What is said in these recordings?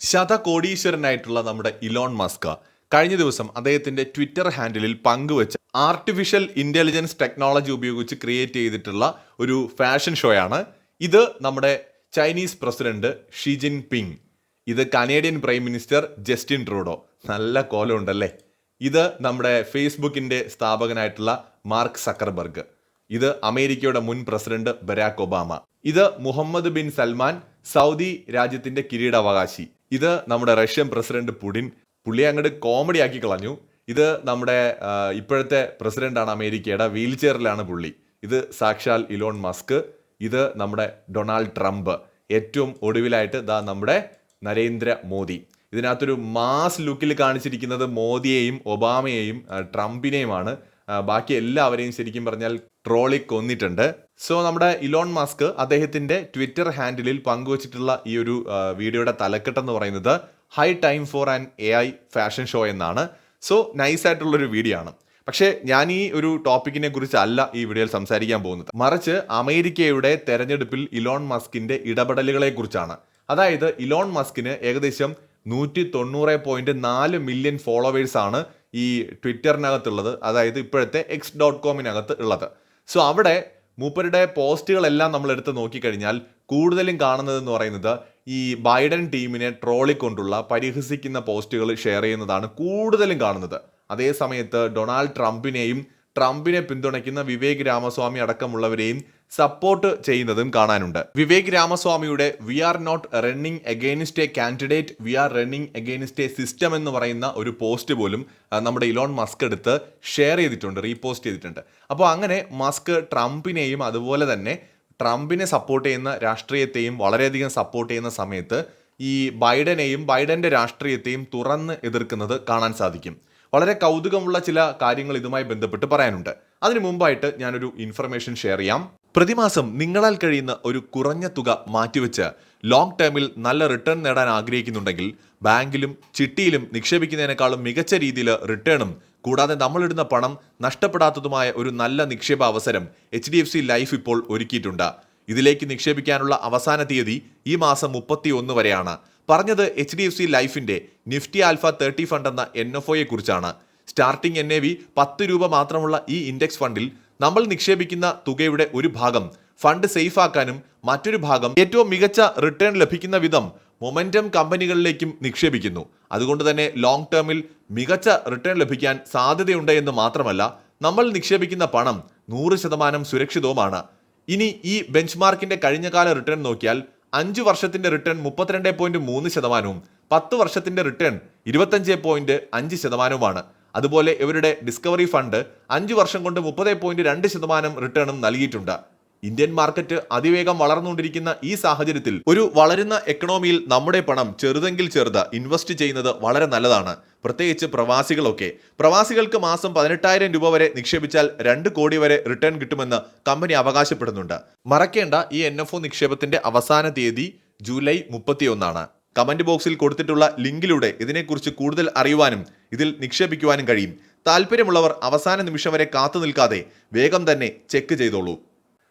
ശതകോടീശ്വരനായിട്ടുള്ള നമ്മുടെ Elon Musca കഴിഞ്ഞ ദിവസം അദ്ദേഹത്തിന്റെ ട്വിറ്റർ ഹാൻഡിലിൽ പങ്കുവച്ച ആർട്ടിഫിഷ്യൽ ഇന്റലിജൻസ് ടെക്നോളജി ഉപയോഗിച്ച് ക്രിയേറ്റ് ചെയ്തിട്ടുള്ള ഒരു ഫാഷൻ ഷോയാണ്. ഇത് നമ്മുടെ Chinese president Xi Jinping ഇത് Canadian prime minister Justin Trudeau. നല്ല കോലമുണ്ടല്ലേ? ഇത് നമ്മുടെ ഫേസ്ബുക്കിന്റെ സ്ഥാപകനായിട്ടുള്ള മാർക്ക് സക്കർബർഗ്. ഇത് അമേരിക്കയുടെ മുൻ പ്രസിഡന്റ് ബരാക് ഒബാമ. ഇത് മുഹമ്മദ് ബിൻ സൽമാൻ സൗദി രാജ്യത്തിന്റെ കിരീടാവകാശി. ഇത് നമ്മുടെ റഷ്യൻ പ്രസിഡന്റ് പുടിൻ പുള്ളി അങ്ങോട്ട് കോമഡി ആക്കി കളഞ്ഞു. ഇത് നമ്മുടെ ഇപ്പോഴത്തെ പ്രസിഡന്റാണ് അമേരിക്കയുടെ വീൽ ചെയറിലാണ് പുള്ളി. ഇത് സാക്ഷാൽ ഇലോൺ മസ്ക് ഇത് നമ്മുടെ ഡൊണാൾഡ് ട്രംപ്. ഏറ്റവും ഒടുവിലായിട്ട് ദാ നമ്മുടെ നരേന്ദ്ര മോദി. ഇതിനകത്തൊരു മാസ് ലുക്കിൽ കാണിച്ചിരിക്കുന്നത് മോദിയെയും ഒബാമയെയും ട്രംപിനെയുമാണ്. ബാക്കി എല്ലാവരെയും ശരിക്കും പറഞ്ഞാൽ ട്രോളി കൊന്നിട്ടുണ്ട്. സോ നമ്മുടെ ഇലോൺ മാസ്ക് അദ്ദേഹത്തിന്റെ ട്വിറ്റർ ഹാൻഡിലിൽ പങ്കുവച്ചിട്ടുള്ള ഈ ഒരു വീഡിയോയുടെ തലക്കെട്ട് എന്ന് പറയുന്നത് high time for an A I fashion show എന്നാണ്. സോ നൈസ് ആയിട്ടുള്ളൊരു വീഡിയോ ആണ്. പക്ഷേ ഞാൻ ഈ ഒരു ടോപ്പിക്കിനെ കുറിച്ചല്ല ഈ വീഡിയോയിൽ സംസാരിക്കാൻ പോകുന്നത്. മറിച്ച് അമേരിക്കയുടെ തെരഞ്ഞെടുപ്പിൽ ഇലോൺ മസ്കിന്റെ ഇടപെടലുകളെ കുറിച്ചാണ്. അതായത് ഇലോൺ മസ്കിന് ഏകദേശം നൂറ്റി തൊണ്ണൂറ് പോയിന്റ് നാല് മില്യൺ ഫോളോവേഴ്സ് ആണ് ഈ ട്വിറ്ററിനകത്തുള്ളത്. അതായത് ഇപ്പോഴത്തെ എക്സ് ഡോട്ട് കോമിനകത്ത് ഉള്ളത്. സോ അവിടെ മൂപ്പരുടെ പോസ്റ്റുകളെല്ലാം നമ്മൾ എടുത്ത് നോക്കിക്കഴിഞ്ഞാൽ കൂടുതലും കാണുന്നതെന്ന് പറയുന്നത് ഈ ബൈഡൻ ടീമിനെ ട്രോളിക്കൊണ്ടുള്ള പരിഹസിക്കുന്ന പോസ്റ്റുകൾ ഷെയർ ചെയ്യുന്നതാണ് കൂടുതലും കാണുന്നത്. അതേ സമയത്ത് ഡൊണാൾഡ് ട്രംപിനെയും ട്രംപിനെ പിന്തുണയ്ക്കുന്ന വിവേക് രാമസ്വാമി അടക്കമുള്ളവരെയും സപ്പോർട്ട് ചെയ്യുന്നതും കാണാനുണ്ട്. Vivek രാമസ്വാമിയുടെ we are not running against a candidate we are running against a system എന്ന് പറയുന്ന ഒരു പോസ്റ്റ് പോലും നമ്മുടെ ഇലോൺ മസ്ക് എടുത്ത് ഷെയർ ചെയ്തിട്ടുണ്ട് റീപോസ്റ്റ് ചെയ്തിട്ടുണ്ട്. അപ്പോൾ അങ്ങനെ മസ്ക് ട്രംപിനെയും അതുപോലെ തന്നെ ട്രംപിനെ സപ്പോർട്ട് ചെയ്യുന്ന രാഷ്ട്രീയത്തെയും വളരെയധികം സപ്പോർട്ട് ചെയ്യുന്ന സമയത്ത് ഈ ബൈഡനെയും ബൈഡന്റെ രാഷ്ട്രീയത്തെയും തുറന്ന് എതിർക്കുന്നത് കാണാൻ സാധിക്കും. വളരെ കൗതുകമുള്ള ചില കാര്യങ്ങൾ ഇതുമായി ബന്ധപ്പെട്ട് പറയാനുണ്ട്. അതിനു മുമ്പായിട്ട് ഞാനൊരു ഇൻഫർമേഷൻ ഷെയർ ചെയ്യാം. പ്രതിമാസം നിങ്ങളാൽ കഴിയുന്ന ഒരു കുറഞ്ഞ തുക മാറ്റിവെച്ച് ലോങ് ടേമിൽ നല്ല റിട്ടേൺ നേടാൻ ആഗ്രഹിക്കുന്നുണ്ടെങ്കിൽ ബാങ്കിലും ചിട്ടിയിലും നിക്ഷേപിക്കുന്നതിനേക്കാളും മികച്ച രീതിയിൽ റിട്ടേണും കൂടാതെ നമ്മളിടുന്ന പണം നഷ്ടപ്പെടാത്തതുമായ ഒരു നല്ല നിക്ഷേപ അവസരം H D F C life ഇപ്പോൾ ഒരുക്കിയിട്ടുണ്ട്. ഇതിലേക്ക് നിക്ഷേപിക്കാനുള്ള അവസാന തീയതി ഈ മാസം മുപ്പത്തി ഒന്ന് വരെയാണ്. പറഞ്ഞത് എച്ച് ഡി എഫ് സി ലൈഫിന്റെ നിഫ്റ്റി ആൽഫ തേർട്ടി ഫണ്ട് എന്ന എൻ എഫ് ഒയെ കുറിച്ചാണ്. സ്റ്റാർട്ടിംഗ് എൻ എ വി പത്ത് രൂപ മാത്രമുള്ള ഈ ഇൻഡെക്സ് ഫണ്ടിൽ നമ്മൾ നിക്ഷേപിക്കുന്ന തുകയുടെ ഒരു ഭാഗം ഫണ്ട് സേഫ് ആക്കാനും മറ്റൊരു ഭാഗം ഏറ്റവും മികച്ച റിട്ടേൺ ലഭിക്കുന്ന വിധം മൊമെന്റം കമ്പനികളിലേക്കും നിക്ഷേപിക്കുന്നു. അതുകൊണ്ട് തന്നെ ലോങ് ടേമിൽ മികച്ച റിട്ടേൺ ലഭിക്കാൻ സാധ്യതയുണ്ട് എന്ന് മാത്രമല്ല നമ്മൾ നിക്ഷേപിക്കുന്ന പണം നൂറ് ശതമാനം സുരക്ഷിതവുമാണ്. ഇനി ഈ ബെഞ്ച് മാർക്കിന്റെ കഴിഞ്ഞകാല റിട്ടേൺ നോക്കിയാൽ അഞ്ച് വർഷത്തിന്റെ റിട്ടേൺ മുപ്പത്തിരണ്ട് പോയിന്റ് മൂന്ന് ശതമാനവും പത്ത് വർഷത്തിന്റെ റിട്ടേൺ ഇരുപത്തഞ്ച് പോയിന്റ് അഞ്ച് ശതമാനവുമാണ്. അതുപോലെ ഇവരുടെ ഡിസ്കവറി ഫണ്ട് അഞ്ച് വർഷം കൊണ്ട് മുപ്പത് പോയിന്റ് രണ്ട് ശതമാനം റിട്ടേണും നൽകിയിട്ടുണ്ട്. ഇന്ത്യൻ മാർക്കറ്റ് അതിവേഗം വളർന്നുകൊണ്ടിരിക്കുന്ന ഈ സാഹചര്യത്തിൽ ഒരു വളരുന്ന എക്കണോമിയിൽ നമ്മുടെ പണം ചെറുതെങ്കിൽ ചെറുത് ഇൻവെസ്റ്റ് ചെയ്യുന്നത് വളരെ നല്ലതാണ്. പ്രത്യേകിച്ച് പ്രവാസികളൊക്കെ. പ്രവാസികൾക്ക് മാസം പതിനെട്ടായിരം രൂപ വരെ നിക്ഷേപിച്ചാൽ രണ്ട് കോടി വരെ റിട്ടേൺ കിട്ടുമെന്ന് കമ്പനി അവകാശപ്പെടുന്നുണ്ട്. മറക്കേണ്ട ഈ എൻ എഫ് ഒ നിക്ഷേപത്തിന്റെ അവസാന തീയതി ജൂലൈ മുപ്പത്തിയൊന്നാണ്. കമന്റ് ബോക്സിൽ കൊടുത്തിട്ടുള്ള ലിങ്കിലൂടെ ഇതിനെക്കുറിച്ച് കൂടുതൽ അറിയുവാനും ഇതിൽ നിക്ഷേപിക്കുവാനും കഴിയും. താല്പര്യമുള്ളവർ അവസാന നിമിഷം വരെ കാത്തു നിൽക്കാതെ വേഗം തന്നെ ചെക്ക് ചെയ്തോളൂ.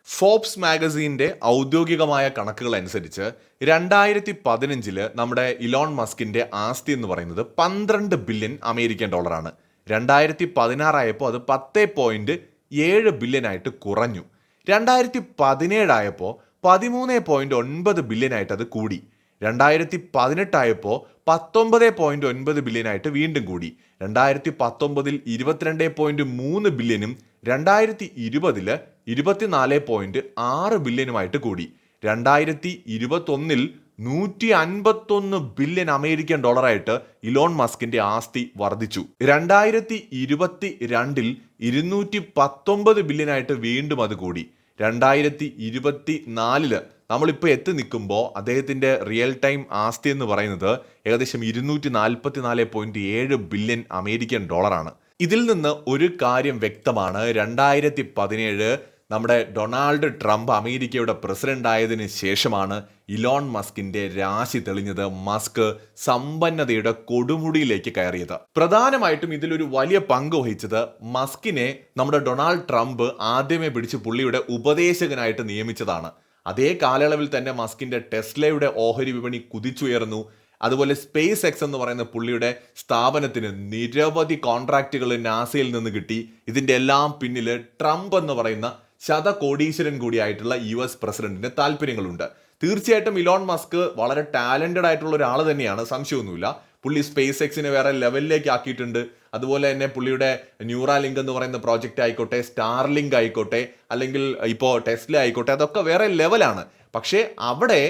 ഫോബ്സ് മാഗസീന്റെ ഔദ്യോഗികമായ കണക്കുകൾ അനുസരിച്ച് രണ്ടായിരത്തി പതിനഞ്ചിൽ നമ്മുടെ ഇലോൺ മസ്കിന്റെ ആസ്തി എന്ന് പറയുന്നത് പന്ത്രണ്ട് ബില്യൺ അമേരിക്കൻ ഡോളറാണ്. രണ്ടായിരത്തി പതിനാറായപ്പോൾ അത് പത്ത് പോയിന്റ് ഏഴ് ബില്യനായിട്ട് കുറഞ്ഞു. രണ്ടായിരത്തി പതിനേഴായപ്പോൾ പതിമൂന്ന് പോയിന്റ് ഒൻപത് ബില്യൺ ആയിട്ട് അത് കൂടി. രണ്ടായിരത്തി പതിനെട്ടായപ്പോൾ പത്തൊമ്പത് പോയിന്റ് ഒൻപത് ബില്യൺ ആയിട്ട് വീണ്ടും കൂടി. രണ്ടായിരത്തി പത്തൊമ്പതിൽ ഇരുപത്തിരണ്ട് പോയിന്റ് മൂന്ന് ബില്യനും രണ്ടായിരത്തി ഇരുപതിൽ ഇരുപത്തിനാല് പോയിന്റ് ആറ് ബില്യനുമായിട്ട് കൂടി. രണ്ടായിരത്തി ഇരുപത്തൊന്നിൽ നൂറ്റി അൻപത്തൊന്ന് ബില്യൺ അമേരിക്കൻ ഡോളറായിട്ട് ഇലോൺ മസ്കിന്റെ ആസ്തി വർദ്ധിച്ചു. രണ്ടായിരത്തി ഇരുപത്തി രണ്ടിൽ ഇരുന്നൂറ്റി പത്തൊമ്പത് ബില്യനായിട്ട് വീണ്ടും അത് കൂടി. രണ്ടായിരത്തി ഇരുപത്തി നാലിൽ നമ്മളിപ്പോൾ എത്തി നിൽക്കുമ്പോൾ അദ്ദേഹത്തിന്റെ റിയൽ ടൈം ആസ്തി എന്ന് പറയുന്നത് ഏകദേശം ഇരുന്നൂറ്റി നാൽപ്പത്തി നാല് പോയിന്റ് ഏഴ് ബില്യൺ അമേരിക്കൻ ഡോളറാണ് ഇതിൽ നിന്ന് ഒരു കാര്യം വ്യക്തമാണ്. രണ്ടായിരത്തി പതിനേഴ് നമ്മുടെ ഡൊണാൾഡ് ട്രംപ് അമേരിക്കയുടെ പ്രസിഡന്റ് ആയതിനു ശേഷമാണ് ഇലോൺ മസ്കിന്റെ രാശി തെളിഞ്ഞത്. മസ്ക് സമ്പന്നതയുടെ കൊടുമുടിയിലേക്ക് കയറിയത്. പ്രധാനമായിട്ടും ഇതിലൊരു വലിയ പങ്ക് വഹിച്ചത് മസ്കിനെ നമ്മുടെ ഡൊണാൾഡ് ട്രംപ് ആദ്യമേ പിടിച്ച് പുള്ളിയുടെ ഉപദേശകനായിട്ട് നിയമിച്ചതാണ്. അതേ കാലയളവിൽ തന്നെ മസ്കിന്റെ ടെസ്ലയുടെ ഓഹരി വിപണി കുതിച്ചുയർന്നു. അതുപോലെ സ്പേസ് എക്സ് എന്ന് പറയുന്ന പുള്ളിയുടെ സ്ഥാപനത്തിന് നിരവധി കോൺട്രാക്റ്റുകൾ നാസയിൽ നിന്ന് കിട്ടി. ഇതിന്റെ എല്ലാം പിന്നിൽ ട്രംപ് എന്ന് പറയുന്ന ശതകോടീശ്വരൻ കൂടിയായിട്ടുള്ള യു എസ് പ്രസിഡന്റിന് താല്പര്യങ്ങളുണ്ട്. തീർച്ചയായിട്ടും ഇലോൺ മസ്ക് വളരെ ടാലന്റഡ് ആയിട്ടുള്ള ഒരാൾ തന്നെയാണ് സംശയമൊന്നുമില്ല. പുള്ളി സ്പേസ് എക്സിനെ വേറെ ലെവലിലേക്ക് ആക്കിയിട്ടുണ്ട്. അതുപോലെ തന്നെ പുള്ളിയുടെ ന്യൂറാ ലിങ്ക് എന്ന് പറയുന്ന പ്രോജക്റ്റ് ആയിക്കോട്ടെ സ്റ്റാർ ലിങ്ക് ആയിക്കോട്ടെ അല്ലെങ്കിൽ ഇപ്പോൾ ടെസ്ല ആയിക്കോട്ടെ അതൊക്കെ വേറെ ലെവലാണ്. പക്ഷേ അവിടെ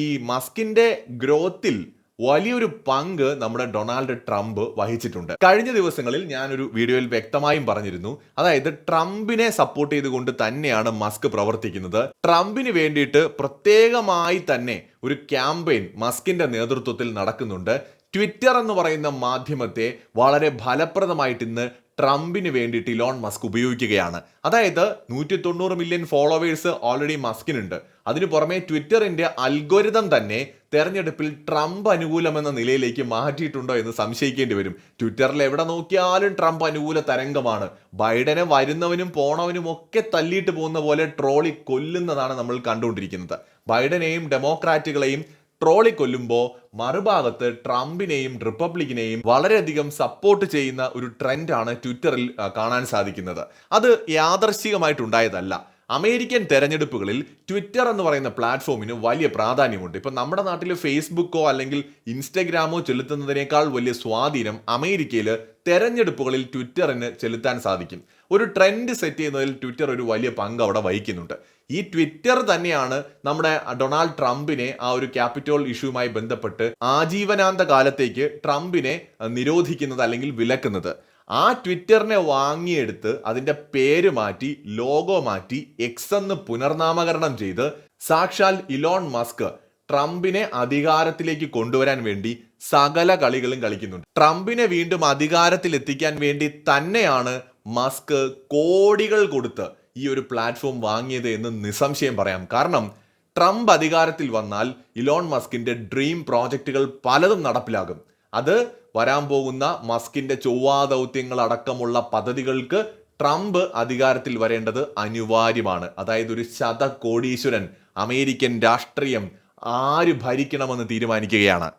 ഈ മസ്കിന്റെ ഗ്രോത്തിൽ വലിയൊരു പങ്ക് നമ്മുടെ ഡൊണാൾഡ് ട്രംപ് വഹിച്ചിട്ടുണ്ട്. കഴിഞ്ഞ ദിവസങ്ങളിൽ ഞാനൊരു വീഡിയോയിൽ വ്യക്തമായും പറഞ്ഞിരുന്നു. അതായത് ട്രംപിനെ സപ്പോർട്ട് ചെയ്തുകൊണ്ട് തന്നെയാണ് മസ്ക് പ്രവർത്തിക്കുന്നത്. ട്രംപിന് വേണ്ടിയിട്ട് പ്രത്യേകമായി തന്നെ ഒരു ക്യാമ്പയിൻ മസ്കിന്റെ നേതൃത്വത്തിൽ നടക്കുന്നുണ്ട്. ട്വിറ്റർ എന്ന് പറയുന്ന മാധ്യമത്തെ വളരെ ഫലപ്രദമായിട്ട് ഇന്ന് ട്രംപിന് വേണ്ടിയിട്ട് ഇലോൺ മസ്ക് ഉപയോഗിക്കുകയാണ്. അതായത് നൂറ്റി തൊണ്ണൂറ് മില്യൺ ഫോളോവേഴ്സ് ഓൾറെഡി മസ്കിനുണ്ട്. അതിനു പുറമെ ട്വിറ്ററിന്റെ അൽഗോരിതം തന്നെ തെരഞ്ഞെടുപ്പിൽ ട്രംപ് അനുകൂലമെന്ന നിലയിലേക്ക് മാറ്റിയിട്ടുണ്ടോ എന്ന് സംശയിക്കേണ്ടി വരും. ട്വിറ്ററിൽ എവിടെ നോക്കിയാലും ട്രംപ് അനുകൂല തരംഗമാണ്. ബൈഡനെ വരുന്നവനും പോണവനും ഒക്കെ തല്ലിയിട്ട് പോകുന്ന പോലെ ട്രോളി കൊല്ലുന്നതാണ് നമ്മൾ കണ്ടുകൊണ്ടിരിക്കുന്നത്. ബൈഡനെയും ഡെമോക്രാറ്റുകളെയും ട്രോളി കൊല്ലുമ്പോൾ മറുഭാഗത്ത് ട്രംപിനെയും റിപ്പബ്ലിക്കിനെയും വളരെയധികം സപ്പോർട്ട് ചെയ്യുന്ന ഒരു ട്രെൻഡാണ് ട്വിറ്ററിൽ കാണാൻ സാധിക്കുന്നത്. അത് യാദർശികമായിട്ടുണ്ടായതല്ല. അമേരിക്കൻ തെരഞ്ഞെടുപ്പുകളിൽ ട്വിറ്റർ എന്ന് പറയുന്ന പ്ലാറ്റ്ഫോമിന് വലിയ പ്രാധാന്യമുണ്ട്. ഇപ്പം നമ്മുടെ നാട്ടിൽ ഫേസ്ബുക്കോ അല്ലെങ്കിൽ ഇൻസ്റ്റഗ്രാമോ ചെലുത്തുന്നതിനേക്കാൾ വലിയ സ്വാധീനം അമേരിക്കയിൽ തെരഞ്ഞെടുപ്പുകളിൽ ട്വിറ്ററിന് ചെലുത്താൻ സാധിക്കും. ഒരു ട്രെൻഡ് സെറ്റ് ചെയ്യുന്നതിൽ ട്വിറ്റർ ഒരു വലിയ പങ്ക് അവിടെ വഹിക്കുന്നുണ്ട്. ഈ ട്വിറ്റർ തന്നെയാണ് നമ്മുടെ ഡൊണാൾഡ് ട്രംപിനെ ആ ഒരു ക്യാപിറ്റോൾ ഇഷ്യൂമായി ബന്ധപ്പെട്ട് ആജീവനാന്ത കാലത്തേക്ക് ട്രംപിനെ നിരോധിക്കുന്നത് അല്ലെങ്കിൽ വിലക്കുന്നത്. ആ ട്വിറ്ററിനെ വാങ്ങിയെടുത്ത് അതിന്റെ പേര് മാറ്റി ലോഗോ മാറ്റി എക്സ് എന്ന് പുനർനാമകരണം ചെയ്ത് സാക്ഷാൽ ഇലോൺ മസ്ക് ട്രംപിനെ അധികാരത്തിലേക്ക് കൊണ്ടുവരാൻ വേണ്ടി സകല കളികളും കളിക്കുന്നുണ്ട്. ട്രംപിനെ വീണ്ടും അധികാരത്തിൽ എത്തിക്കാൻ വേണ്ടി തന്നെയാണ് മസ്ക് കോടികൾ കൊടുത്ത് ഈ ഒരു പ്ലാറ്റ്ഫോം വാങ്ങിയത് എന്ന് നിസ്സംശയം പറയാം. കാരണം ട്രംപ് അധികാരത്തിൽ വന്നാൽ ഇലോൺ മസ്കിന്റെ ഡ്രീം പ്രോജക്റ്റുകൾ പലതും നടപ്പിലാകും. അത് വരാൻ പോകുന്ന മസ്കിന്റെ ചൊവ്വാ ദൗത്യങ്ങൾ അടക്കമുള്ള പദ്ധതികൾക്ക് ട്രംപ് അധികാരത്തിൽ വരേണ്ടത് അനിവാര്യമാണ്. അതായത് ഒരു ശതകോടീശ്വരൻ അമേരിക്കൻ രാഷ്ട്രീയം ആര് ഭരിക്കണമെന്ന് തീരുമാനിക്കുകയാണ്.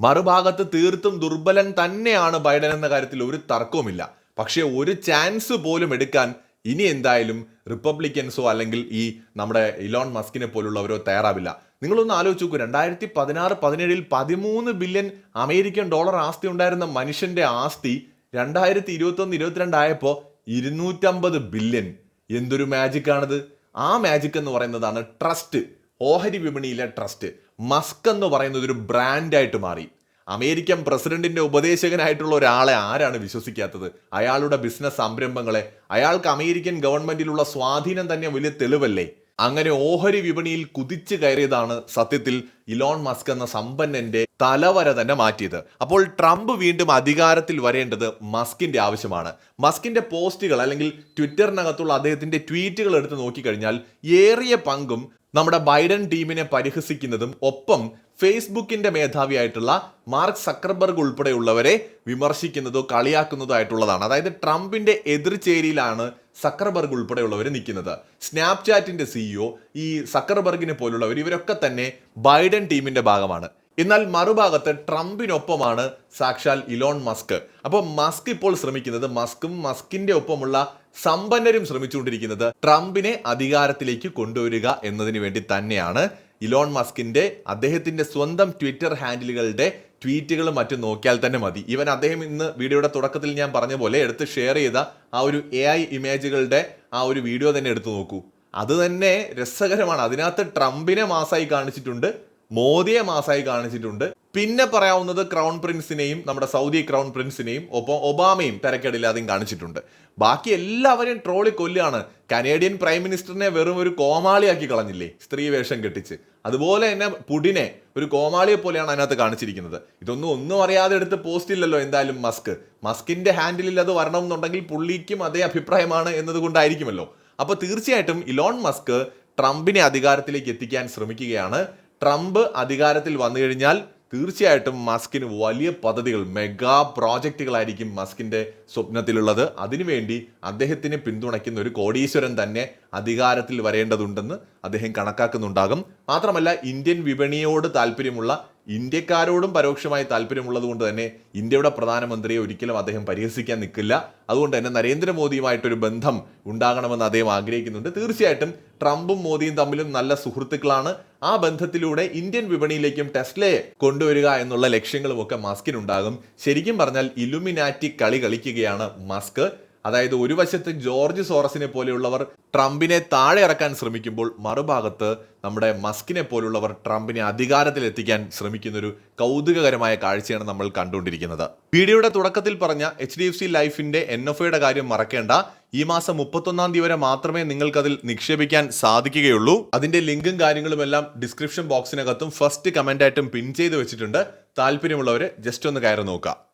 മറുഭാഗത്ത് തീർത്തും ദുർബലൻ തന്നെയാണ് ബൈഡൻ എന്ന കാര്യത്തിൽ ഒരു തർക്കവുമില്ല. പക്ഷേ ഒരു ചാൻസ് പോലും എടുക്കാൻ ഇനി എന്തായാലും റിപ്പബ്ലിക്കൻസോ അല്ലെങ്കിൽ ഈ നമ്മുടെ ഇലോൺ മസ്കിനെ പോലുള്ളവരോ തയ്യാറാവില്ല. നിങ്ങളൊന്ന് ആലോചിച്ച് നോക്കൂ രണ്ടായിരത്തി പതിനാറ് പതിനേഴിൽ പതിമൂന്ന് ബില്യൺ അമേരിക്കൻ ഡോളർ ആസ്തി ഉണ്ടായിരുന്ന മനുഷ്യന്റെ ആസ്തി രണ്ടായിരത്തി ഇരുപത്തൊന്ന് ഇരുപത്തിരണ്ടായപ്പോൾ ഇരുന്നൂറ്റമ്പത് ബില്യൺ. എന്തൊരു മാജിക് ആണിത് ആ മാജിക് എന്ന് പറയുന്നതാണ് ട്രസ്റ്റ്. ഓഹരി വിപണിയിലെ ട്രസ്റ്റ്. മസ്ക് എന്ന് പറയുന്നത് ഒരു ബ്രാൻഡായിട്ട് മാറി. അമേരിക്കൻ പ്രസിഡന്റിന്റെ ഉപദേശകനായിട്ടുള്ള ഒരാളെ ആരാണ് വിശ്വസിക്കാത്തത്? അയാളുടെ ബിസിനസ് സംരംഭങ്ങളെ. അയാൾക്ക് അമേരിക്കൻ ഗവൺമെന്റിലുള്ള സ്വാധീനം തന്നെ വലിയ തെളിവല്ലേ? അങ്ങനെ ഓഹരി വിപണിയിൽ കുതിച്ചു കയറിയതാണ് സത്യത്തിൽ ഇലോൺ മസ്ക് എന്ന സമ്പന്നന്റെ തലവര തന്നെ മാറ്റിയത്. അപ്പോൾ ട്രംപ് വീണ്ടും അധികാരത്തിൽ വരേണ്ടത് മസ്കിന്റെ ആവശ്യമാണ്. മസ്കിന്റെ പോസ്റ്റുകൾ അല്ലെങ്കിൽ ട്വിറ്ററിനകത്തുള്ള അദ്ദേഹത്തിന്റെ ട്വീറ്റുകൾ എടുത്ത് നോക്കിക്കഴിഞ്ഞാൽ ഏറിയ പങ്കും നമ്മുടെ ബൈഡൻ ടീമിനെ പരിഹസിക്കുന്നതും ഒപ്പം ഫേസ്ബുക്കിന്റെ മേധാവിയായിട്ടുള്ള മാർക്ക് സക്കർബർഗ് ഉൾപ്പെടെയുള്ളവരെ വിമർശിക്കുന്നതോ കളിയാക്കുന്നതോ ആയിട്ടുള്ളതാണ്. അതായത് ട്രംപിന്റെ എതിർചേരിയിലാണ് സക്കർബർഗ് ഉൾപ്പെടെയുള്ളവർ നിൽക്കുന്നത്. സ്നാപ്ചാറ്റിന്റെ സിഇഒ ഈ സക്കർബർഗിനെ പോലുള്ളവർ ഇവരൊക്കെ തന്നെ ബൈഡൻ ടീമിന്റെ ഭാഗമാണ്. എന്നാൽ മറുഭാഗത്ത് ട്രംപിനൊപ്പമാണ് സാക്ഷാൽ ഇലോൺ മസ്ക്. അപ്പോൾ മസ്ക് ഇപ്പോൾ ശ്രമിക്കുന്നത് മസ്കും മസ്കിന്റെ ഒപ്പമുള്ള സമ്പന്നരും ശ്രമിച്ചുകൊണ്ടിരിക്കുന്നത് ട്രംപിനെ അധികാരത്തിലേക്ക് കൊണ്ടുവരിക എന്നതിന് വേണ്ടി തന്നെയാണ്. ഇലോൺ മസ്കിന്റെ അദ്ദേഹത്തിന്റെ സ്വന്തം ട്വിറ്റർ ഹാൻഡിലുകളുടെ ട്വീറ്റുകൾ മറ്റും നോക്കിയാൽ തന്നെ മതി. ഇവൻ അദ്ദേഹം ഇന്ന് വീഡിയോയുടെ തുടക്കത്തിൽ ഞാൻ പറഞ്ഞ പോലെ എടുത്ത് ഷെയർ ചെയ്ത ആ ഒരു എ ഐ ഇമേജുകളുടെ ആ ഒരു വീഡിയോ തന്നെ എടുത്തു നോക്കൂ. അത് തന്നെ രസകരമാണ്. അതിനകത്ത് ട്രംപിനെ മാസായി കാണിച്ചിട്ടുണ്ട് മോദിയെ മാസായി കാണിച്ചിട്ടുണ്ട്. പിന്നെ പറയാവുന്നത് ക്രൗൺ പ്രിൻസിനെയും നമ്മുടെ സൗദി ക്രൗൺ പ്രിൻസിനെയും ഒപ്പം ഒബാമയും തിരക്കേടില്ലാതെയും കാണിച്ചിട്ടുണ്ട്. ബാക്കി എല്ലാവരെയും ട്രോളി കൊല്ലുകയാണ്. കനേഡിയൻ പ്രൈം മിനിസ്റ്ററിനെ വെറും ഒരു കോമാളിയാക്കി കളഞ്ഞില്ലേ? സ്ത്രീ വേഷം കെട്ടിച്ച്. അതുപോലെ തന്നെ പുടിനെ ഒരു കോമാളിയെ പോലെയാണ് അതിനകത്ത് കാണിച്ചിരിക്കുന്നത്. ഇതൊന്നും ഒന്നും അറിയാതെ എടുത്ത് പോസ്റ്റ് ഇല്ലല്ലോ എന്തായാലും മസ്ക്. മസ്കിന്റെ ഹാൻഡിലിൽ അത് വരണം എന്നുണ്ടെങ്കിൽ പുള്ളിക്കും അതേ അഭിപ്രായമാണ് എന്നതുകൊണ്ടായിരിക്കുമല്ലോ. അപ്പോൾ തീർച്ചയായിട്ടും ഇലോൺ മസ്ക് ട്രംപിനെ അധികാരത്തിലേക്ക് എത്തിക്കാൻ ശ്രമിക്കുകയാണ്. ട്രംപ് അധികാരത്തിൽ വന്നു കഴിഞ്ഞാൽ തീർച്ചയായിട്ടും മസ്കിന് വലിയ പദ്ധതികൾ മെഗാ പ്രോജക്റ്റുകളായിരിക്കും മസ്കിന്റെ സ്വപ്നത്തിലുള്ളത്. അതിനുവേണ്ടി അദ്ദേഹത്തിനെ പിന്തുണയ്ക്കുന്ന ഒരു കോടീശ്വരൻ തന്നെ അധികാരത്തിൽ വരേണ്ടതുണ്ടെന്ന് അദ്ദേഹം കണക്കാക്കുന്നുണ്ടാകും. മാത്രമല്ല ഇന്ത്യൻ വിപണിയോട് താല്പര്യമുള്ള ഇന്ത്യക്കാരോടും പരോക്ഷമായി താല്പര്യമുള്ളത് കൊണ്ട് തന്നെ ഇന്ത്യയുടെ പ്രധാനമന്ത്രിയെ ഒരിക്കലും അദ്ദേഹം പരിഹസിക്കാൻ നിൽക്കില്ല. അതുകൊണ്ട് തന്നെ നരേന്ദ്രമോദിയുമായിട്ടൊരു ബന്ധം ഉണ്ടാകണമെന്ന് അദ്ദേഹം ആഗ്രഹിക്കുന്നുണ്ട്. തീർച്ചയായിട്ടും ട്രംപും മോദിയും തമ്മിലും നല്ല സുഹൃത്തുക്കളാണ്. ആ ബന്ധത്തിലൂടെ ഇന്ത്യൻ വിപണിയിലേക്കും ടെസ്ലയെ കൊണ്ടുവരിക എന്നുള്ള ലക്ഷ്യങ്ങളുമൊക്കെ മസ്കിനുണ്ടാകും. ശരിക്കും പറഞ്ഞാൽ ഇലുമിനാറ്റി കളി കളിക്കുകയാണ് മസ്ക്. അതായത് ഒരു വശത്ത് ജോർജ് സോറസിനെ പോലെയുള്ളവർ ട്രംപിനെ താഴെ ഇറക്കാൻ ശ്രമിക്കുമ്പോൾ മറുഭാഗത്ത് നമ്മുടെ മസ്കിനെ പോലുള്ളവർ ട്രംപിനെ അധികാരത്തിലെത്തിക്കാൻ ശ്രമിക്കുന്നൊരു കൗതുകകരമായ കാഴ്ചയാണ് നമ്മൾ കണ്ടുകൊണ്ടിരിക്കുന്നത്. വീഡിയോയുടെ തുടക്കത്തിൽ പറഞ്ഞ എച്ച് ഡി എഫ് സി ലൈഫിന്റെ എൻ എഫ് ഐയുടെ കാര്യം മറക്കേണ്ട. ഈ മാസം മുപ്പത്തൊന്നാം തീയതി വരെ മാത്രമേ നിങ്ങൾക്കതിൽ നിക്ഷേപിക്കാൻ സാധിക്കുകയുള്ളൂ. അതിന്റെ ലിങ്കും കാര്യങ്ങളും എല്ലാം ഡിസ്ക്രിപ്ഷൻ ബോക്സിനകത്തും ഫസ്റ്റ് കമന്റ് ആയിട്ടും പിൻ ചെയ്ത് വെച്ചിട്ടുണ്ട്. താല്പര്യമുള്ളവർ ജസ്റ്റ് ഒന്ന് കയറി നോക്കുക